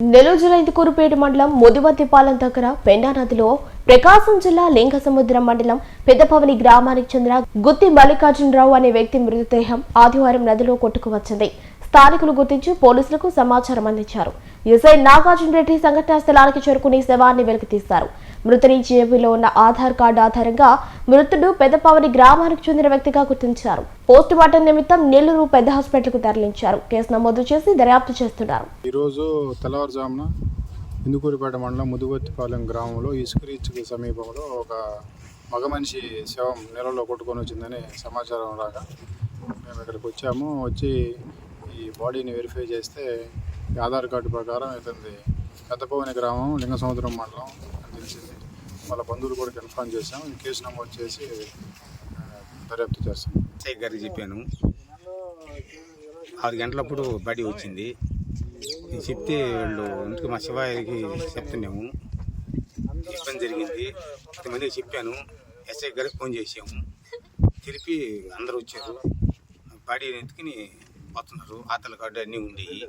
నెల్లూరు జిల్లా ఇందుకూరుపేట మండలం ముదివత్తిపాలెం దగ్గర పెండా నదిలో ప్రకాశం జిల్లా లింగసముద్రం మండలం పెద్దపవని గ్రామానికి చెందిన గుత్తి మల్లికార్జునరావు అనే వ్యక్తి మృతదేహం ఆదివారం నదిలో కొట్టుకువచ్చింది. స్థానికులు గుర్తించి పోలీసులకు సమాచారం అందించారు. ఎస్ఐ నాగార్జున రెడ్డి సంఘటనా స్థలానికి చేరుకుని శవాన్ని వెలికితీశారు. మృతుని జేబులో ఉన్న ఆధార్ కార్డు ఆధారంగా మృతుడు పెద్దపావని గ్రామానికి చెందిన వ్యక్తిగా గుర్తించారు. పోస్ట్ మార్టం నిమిత్తం నెల్లూరు పెద్ద హాస్పిటల్కు తరలించారు. కేసు నమోదు చేసి దర్యాప్తు చేస్తున్నారు. ఈరోజు తెల్లవారుజామున ఇందుకూరిపేట మండలం ముదుగొత్తిపాలెం గ్రామంలో ఇసుకరీచ్కి సమీపంలో ఒక మగ మనిషి శవం నీళ్ళలో కొట్టుకొని వచ్చిందని సమాచారం రాగా మేము ఇక్కడికి వచ్చాము. వచ్చి ఈ బాడీని వెరిఫై చేస్తే ఆధార్ కార్డు ప్రకారం ఇతనిది పెద్దపవని గ్రామం లింగసముద్రం మండలం వాళ్ళ బంధువులు కూడా కన్ఫర్మ్ చేసాం కేసు నమోదు చేసి దర్యాప్తు చేస్తాం ఎస్ఐ గారికి చెప్పాను. ఆరు గంటలప్పుడు బడి వచ్చింది. నేను చెప్తే వాళ్ళు ఇంటికి మా శివాయికి చెప్తున్నాము ఇబ్బంది జరిగింది. కొంతమంది చెప్పాను. ఎస్ఐ గారికి ఫోన్ చేసాము తిరిపి అందరూ వచ్చారు. బాడీ ఎత్తుకుని పోతున్నారు. ఆతల కార్డు అన్నీ ఉండేవి